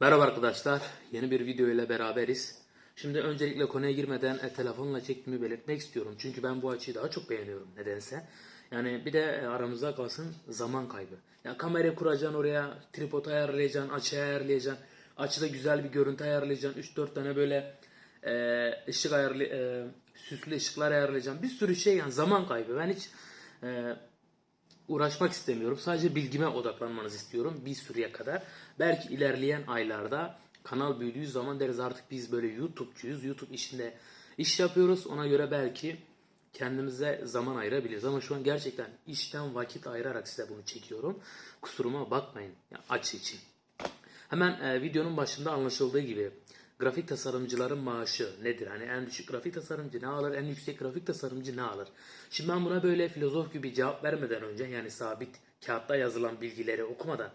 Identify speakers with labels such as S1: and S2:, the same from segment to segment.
S1: Merhaba arkadaşlar, yeni bir video ile beraberiz. Şimdi öncelikle konuya girmeden e, telefonla çektiğimi belirtmek istiyorum. Çünkü ben bu açıyı daha çok beğeniyorum nedense. Yani bir de e, aramızda kalsın zaman kaybı. Ya kamerayı kuracaksın oraya, tripod ayarlayacaksın, açı ayarlayacaksın. Açıda güzel bir görüntü ayarlayacaksın. 3-4 tane böyle e, ışık ayarlı, e, süslü ışıklar ayarlayacaksın. Bir sürü şey yani zaman kaybı. Ben hiç e, uğraşmak istemiyorum. Sadece bilgime odaklanmanızı istiyorum bir süreye kadar. Belki ilerleyen aylarda kanal büyüdüğü zaman deriz artık biz böyle YouTube'cuyuz. YouTube işinde iş yapıyoruz. Ona göre belki kendimize zaman ayırabiliriz. Ama şu an gerçekten işten vakit ayırarak size bunu çekiyorum. Kusuruma bakmayın. Yani açı için. Hemen e, videonun başında anlaşıldığı gibi grafik tasarımcıların maaşı nedir? Hani en düşük grafik tasarımcı ne alır? En yüksek grafik tasarımcı ne alır? Şimdi ben buna böyle filozof gibi cevap vermeden önce yani sabit kağıtta yazılan bilgileri okumadan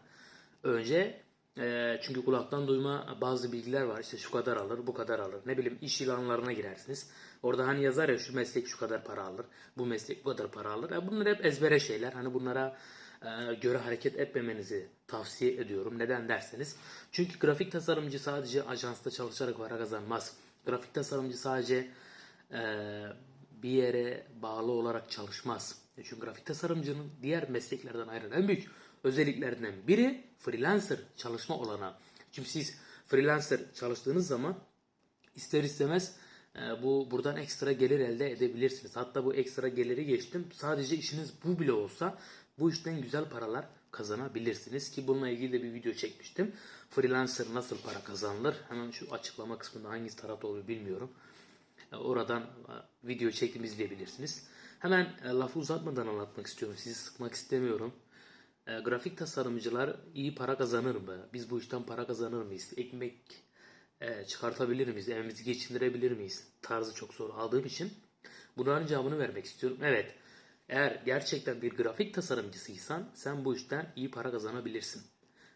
S1: önce e, çünkü kulaktan duyma bazı bilgiler var. İşte şu kadar alır, bu kadar alır. Ne bileyim iş ilanlarına girersiniz. Orada hani yazar ya şu meslek şu kadar para alır, bu meslek bu kadar para alır. Ya bunlar hep ezbere şeyler. Hani bunlara göre hareket etmemenizi tavsiye ediyorum. Neden derseniz. Çünkü grafik tasarımcı sadece ajansta çalışarak para kazanmaz. Grafik tasarımcı sadece e, bir yere bağlı olarak çalışmaz. E, Çünkü grafik tasarımcının diğer mesleklerden ayrılan en büyük özelliklerinden biri freelancer çalışma olanağı. Çünkü siz freelancer çalıştığınız zaman ister istemez e, bu buradan ekstra gelir elde edebilirsiniz. Hatta bu ekstra geliri geçtim. Sadece işiniz bu bile olsa bu işten güzel paralar kazanabilirsiniz ki bununla ilgili de bir video çekmiştim. Freelancer nasıl para kazanılır? Hemen şu açıklama kısmında hangisi tarafta oluyor bilmiyorum. E, Oradan e, video çektim izleyebilirsiniz. Hemen e, lafı uzatmadan anlatmak istiyorum. Sizi sıkmak istemiyorum. Grafik tasarımcılar iyi para kazanır mı? Biz bu işten para kazanır mıyız? Ekmek çıkartabilir miyiz? Evimizi geçindirebilir miyiz? Tarzı çok soru aldığım için bunların cevabını vermek istiyorum. Evet, eğer gerçekten bir grafik tasarımcısıysan sen bu işten iyi para kazanabilirsin.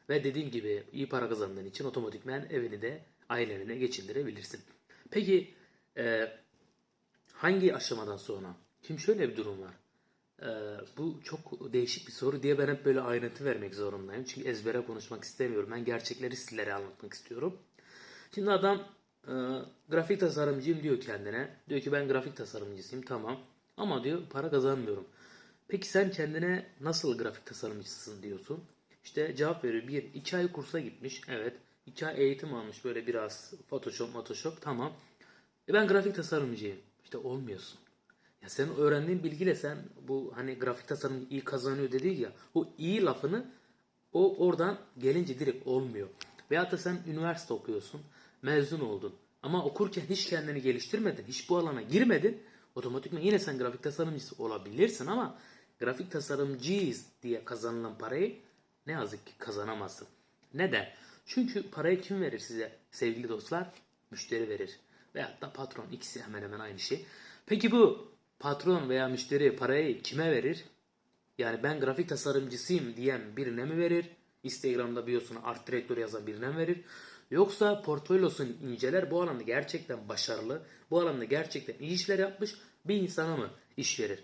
S1: Ve dediğim gibi iyi para kazandığın için otomatikmen evini de ailene geçindirebilirsin. Peki e, hangi aşamadan sonra? Şimdi şöyle bir durum var. Ee, bu çok değişik bir soru diye ben hep böyle ayrıntı vermek zorundayım. Çünkü ezbere konuşmak istemiyorum. Ben gerçekleri sizlere anlatmak istiyorum. Şimdi adam e, grafik tasarımcıyım diyor kendine. Diyor ki ben grafik tasarımcısıyım tamam. Ama diyor para kazanmıyorum. Peki sen kendine nasıl grafik tasarımcısın diyorsun. İşte cevap veriyor. Bir, iki ay kursa gitmiş. Evet. iki ay eğitim almış böyle biraz Photoshop, Photoshop tamam. E ben grafik tasarımcıyım. İşte olmuyorsun. Ya senin öğrendiğin bilgiyle sen bu hani grafik tasarım iyi kazanıyor dedik ya o iyi lafını o oradan gelince direkt olmuyor. Veyahut da sen üniversite okuyorsun, mezun oldun ama okurken hiç kendini geliştirmedin, hiç bu alana girmedin. Otomatikman yine sen grafik tasarımcısı olabilirsin ama grafik tasarımcıyız diye kazanılan parayı ne yazık ki kazanamazsın. Neden? Çünkü parayı kim verir size sevgili dostlar? Müşteri verir. Veyahut da patron. ikisi hemen hemen aynı şey. Peki bu patron veya müşteri parayı kime verir? Yani ben grafik tasarımcısıyım diyen birine mi verir? Instagram'da biosuna art direktör yazan birine mi verir? Yoksa portfolyosunu inceler bu alanda gerçekten başarılı, bu alanda gerçekten iyi işler yapmış bir insana mı iş verir?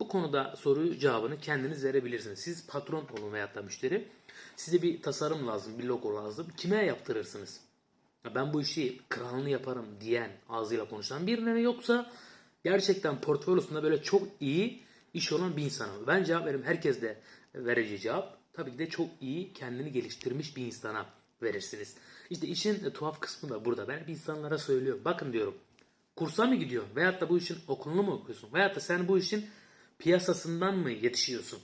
S1: Bu konuda soruyu cevabını kendiniz verebilirsiniz. Siz patron olun veyahut da müşteri. Size bir tasarım lazım, bir logo lazım. Kime yaptırırsınız? Ya Ben bu işi kralını yaparım diyen ağzıyla konuşan birine mi yoksa gerçekten portfolyosunda böyle çok iyi iş olan bir insana mı? Ben cevap veririm. Herkes de vereceği cevap tabii ki de çok iyi kendini geliştirmiş bir insana verirsiniz. İşte işin e, tuhaf kısmı da burada. Ben hep insanlara söylüyorum. Bakın diyorum. Kursa mı gidiyorsun? Veyahut da bu işin okulunu mu okuyorsun? Veyahut da sen bu işin piyasasından mı yetişiyorsun?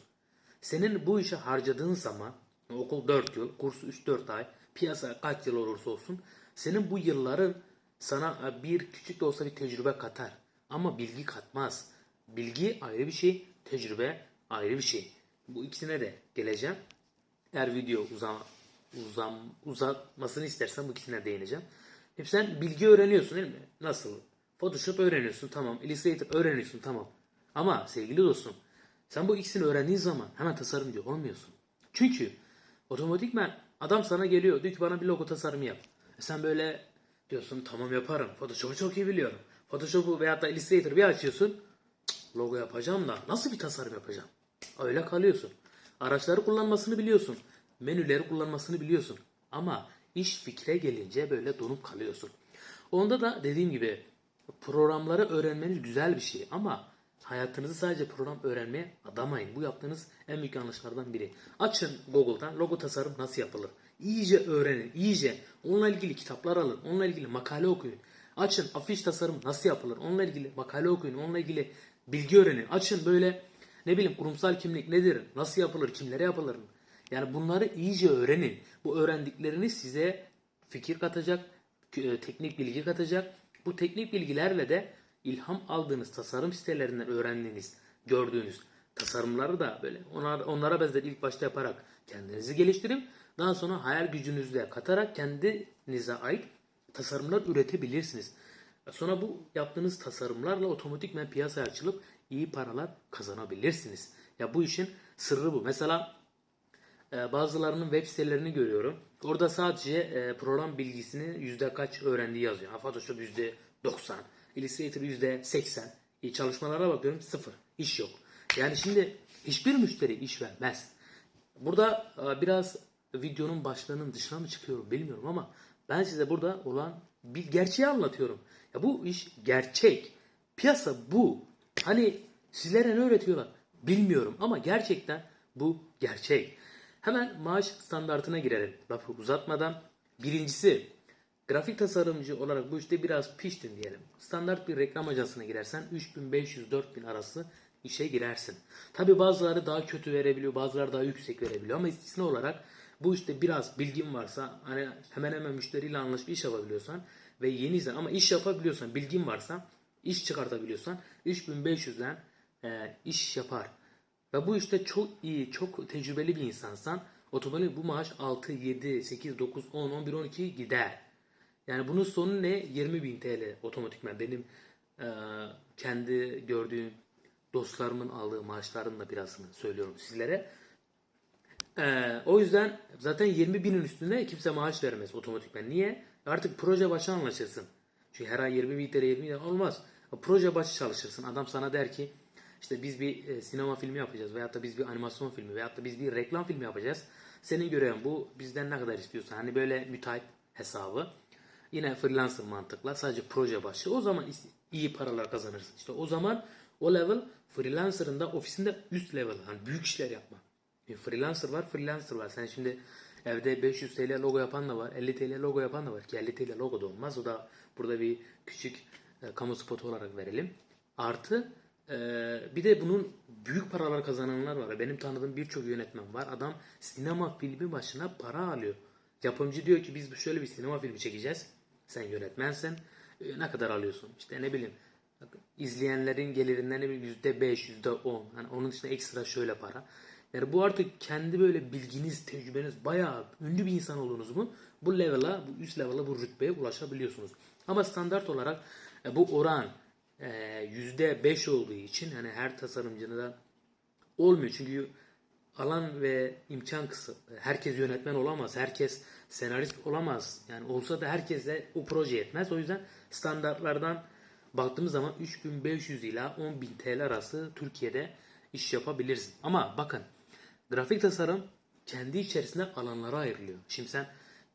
S1: Senin bu işe harcadığın zaman okul 4 yıl, kursu 3-4 ay, piyasa kaç yıl olursa olsun senin bu yılların sana bir küçük de olsa bir tecrübe katar. Ama bilgi katmaz. Bilgi ayrı bir şey, tecrübe ayrı bir şey. Bu ikisine de geleceğim. Eğer video uzam, uzam, uzatmasını istersen bu ikisine değineceğim. Hep sen bilgi öğreniyorsun değil mi? Nasıl? Photoshop öğreniyorsun tamam. Illustrator öğreniyorsun tamam. Ama sevgili dostum sen bu ikisini öğrendiğin zaman hemen tasarımcı olmuyorsun. Çünkü otomatikman adam sana geliyor diyor ki bana bir logo tasarımı yap. E sen böyle diyorsun tamam yaparım. Photoshop'u çok iyi biliyorum. Photoshop'u veyahut da Illustrator'ı bir açıyorsun. "Cık, Logo yapacağım da nasıl bir tasarım yapacağım? Öyle kalıyorsun. Araçları kullanmasını biliyorsun. Menüleri kullanmasını biliyorsun. Ama iş fikre gelince böyle donup kalıyorsun. Onda da dediğim gibi programları öğrenmeniz güzel bir şey ama hayatınızı sadece program öğrenmeye adamayın. Bu yaptığınız en büyük yanlışlardan biri. Açın Google'dan logo tasarım nasıl yapılır? İyice öğrenin, iyice. Onunla ilgili kitaplar alın, onunla ilgili makale okuyun. Açın afiş tasarım nasıl yapılır? Onunla ilgili makale okuyun, onunla ilgili bilgi öğrenin. Açın böyle ne bileyim kurumsal kimlik nedir? Nasıl yapılır? Kimlere yapılır? Yani bunları iyice öğrenin. Bu öğrendikleriniz size fikir katacak, e, teknik bilgi katacak. Bu teknik bilgilerle de ilham aldığınız tasarım sitelerinden öğrendiğiniz, gördüğünüz tasarımları da böyle onlara, onlara benzer ilk başta yaparak kendinizi geliştirin. Daha sonra hayal gücünüzle katarak kendinize ait tasarımlar üretebilirsiniz. Sonra bu yaptığınız tasarımlarla otomatikmen piyasaya açılıp iyi paralar kazanabilirsiniz. Ya bu işin sırrı bu. Mesela bazılarının web sitelerini görüyorum. Orada sadece e, program bilgisini yüzde kaç öğrendiği yazıyor. Photoshop yüzde 90, Illustrator yüzde 80. E, çalışmalara bakıyorum sıfır. İş yok. Yani şimdi hiçbir müşteri iş vermez. Burada e, biraz videonun başlığının dışına mı çıkıyorum bilmiyorum ama ben size burada olan bir gerçeği anlatıyorum. Ya bu iş gerçek. Piyasa bu. Hani sizlere ne öğretiyorlar bilmiyorum ama gerçekten bu gerçek. Hemen maaş standartına girelim. Lafı uzatmadan. Birincisi grafik tasarımcı olarak bu işte biraz piştin diyelim. Standart bir reklam ajansına girersen 3500-4000 arası işe girersin. Tabi bazıları daha kötü verebiliyor, bazıları daha yüksek verebiliyor ama istisna olarak bu işte biraz bilgin varsa hani hemen hemen müşteriyle anlaşıp iş yapabiliyorsan ve yeniysen ama iş yapabiliyorsan, bilgin varsa, iş çıkartabiliyorsan 3500'den e, iş yapar. Ve bu işte çok iyi, çok tecrübeli bir insansan otomatik bu maaş 6, 7, 8, 9, 10, 11, 12 gider. Yani bunun sonu ne? 20 bin TL otomatikman. Benim e, kendi gördüğüm dostlarımın aldığı maaşların da birazını söylüyorum sizlere. E, o yüzden zaten 20 binin üstüne kimse maaş vermez otomatikman. Niye? Artık proje başı anlaşırsın. Çünkü her ay 20 bin TL 20 bin TL olmaz. Proje başı çalışırsın. Adam sana der ki işte biz bir e, sinema filmi yapacağız veyahut da biz bir animasyon filmi veyahut da biz bir reklam filmi yapacağız. Senin görevin bu. Bizden ne kadar istiyorsan. Hani böyle müteahhit hesabı. Yine freelancer mantıkla sadece proje başı. O zaman iyi paralar kazanırsın. İşte o zaman o level freelancer'ın da ofisinde üst level. Hani büyük işler yapma. Bir freelancer var, freelancer var. Sen şimdi evde 500 TL logo yapan da var, 50 TL logo yapan da var ki 50 TL logo da olmaz. O da burada bir küçük e, kamu spotu olarak verelim. Artı e, bir de bunun büyük paralar kazananlar var. Benim tanıdığım birçok yönetmen var. Adam sinema filmi başına para alıyor. Yapımcı diyor ki biz şöyle bir sinema filmi çekeceğiz. Sen yönetmensen e, ne kadar alıyorsun? İşte ne bileyim izleyenlerin gelirinden ne bileyim yüzde beş, yüzde on. Hani onun dışında ekstra şöyle para. Yani bu artık kendi böyle bilginiz, tecrübeniz bayağı ünlü bir insan olduğunuz mu bu level'a, bu üst level'a, bu rütbeye ulaşabiliyorsunuz. Ama standart olarak e, bu oran yüzde beş olduğu için hani her tasarımcının olmuyor. Çünkü alan ve imkan kısıt. Herkes yönetmen olamaz. Herkes senarist olamaz. Yani olsa da herkese o proje yetmez. O yüzden standartlardan baktığımız zaman 3500 ila 10.000 TL arası Türkiye'de iş yapabilirsin. Ama bakın grafik tasarım kendi içerisinde alanlara ayrılıyor. Şimdi sen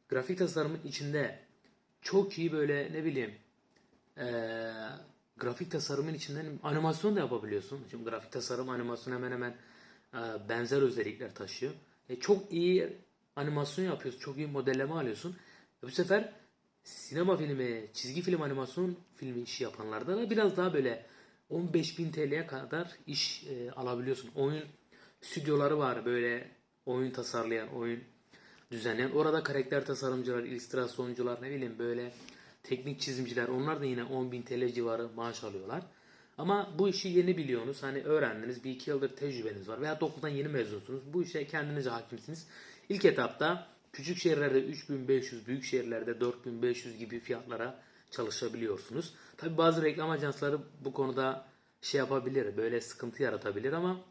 S1: grafik tasarımın içinde çok iyi böyle ne bileyim eee, grafik tasarımın içinden animasyon da yapabiliyorsun. Şimdi grafik tasarım animasyon hemen hemen e, benzer özellikler taşıyor. E, çok iyi animasyon yapıyorsun, çok iyi modelleme alıyorsun. E, bu sefer sinema filmi, çizgi film animasyon filmi işi yapanlarda da biraz daha böyle 15.000 TL'ye kadar iş e, alabiliyorsun. Oyun stüdyoları var böyle oyun tasarlayan, oyun düzenleyen. Orada karakter tasarımcılar, illüstrasyoncular ne bileyim böyle teknik çizimciler onlar da yine 10.000 TL civarı maaş alıyorlar. Ama bu işi yeni biliyorsunuz. Hani öğrendiniz. Bir iki yıldır tecrübeniz var. Veya okuldan yeni mezunsunuz. Bu işe kendinize hakimsiniz. İlk etapta küçük şehirlerde 3500, büyük şehirlerde 4500 gibi fiyatlara çalışabiliyorsunuz. Tabi bazı reklam ajansları bu konuda şey yapabilir. Böyle sıkıntı yaratabilir ama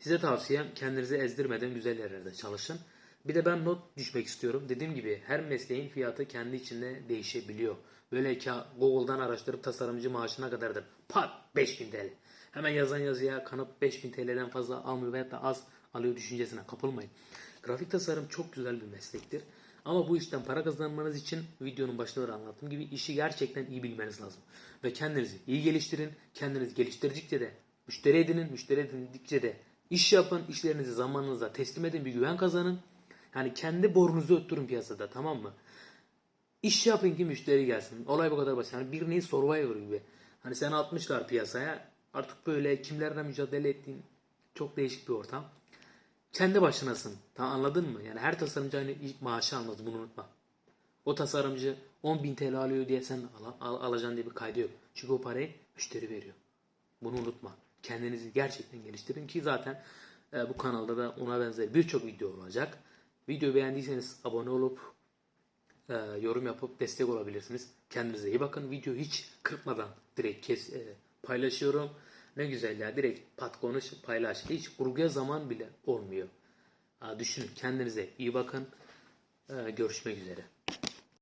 S1: Size tavsiyem kendinizi ezdirmeden güzel yerlerde çalışın. Bir de ben not düşmek istiyorum. Dediğim gibi her mesleğin fiyatı kendi içinde değişebiliyor. Böyle ki Google'dan araştırıp tasarımcı maaşına kadardır. Pat 5000 TL. Hemen yazan yazıya kanıp 5000 TL'den fazla almıyor veya da az alıyor düşüncesine kapılmayın. Grafik tasarım çok güzel bir meslektir. Ama bu işten para kazanmanız için videonun başında da anlattığım gibi işi gerçekten iyi bilmeniz lazım. Ve kendinizi iyi geliştirin. Kendinizi geliştirdikçe de müşteri edinin. Müşteri edindikçe de iş yapın. işlerinizi zamanınıza teslim edin. Bir güven kazanın. Yani kendi borunuzu öttürün piyasada tamam mı? İş yapın ki müşteri gelsin. Olay bu kadar basit. Yani bir neyi Survivor gibi. Hani seni atmışlar piyasaya. Artık böyle kimlerle mücadele ettiğin çok değişik bir ortam. Kendi başınasın. Tamam anladın mı? Yani her tasarımcı aynı maaşı almaz bunu unutma. O tasarımcı 10.000 TL alıyor diye sen al, al- alacaksın diye bir kaydı yok. Çünkü o parayı müşteri veriyor. Bunu unutma. Kendinizi gerçekten geliştirin ki zaten e, bu kanalda da ona benzer birçok video olacak. Videoyu beğendiyseniz abone olup e, yorum yapıp destek olabilirsiniz. Kendinize iyi bakın. Video hiç kırpmadan direkt kes e, paylaşıyorum. Ne güzel ya direkt pat konuş paylaş. Hiç kurguya zaman bile olmuyor. Ha, düşünün kendinize iyi bakın. E, görüşmek üzere.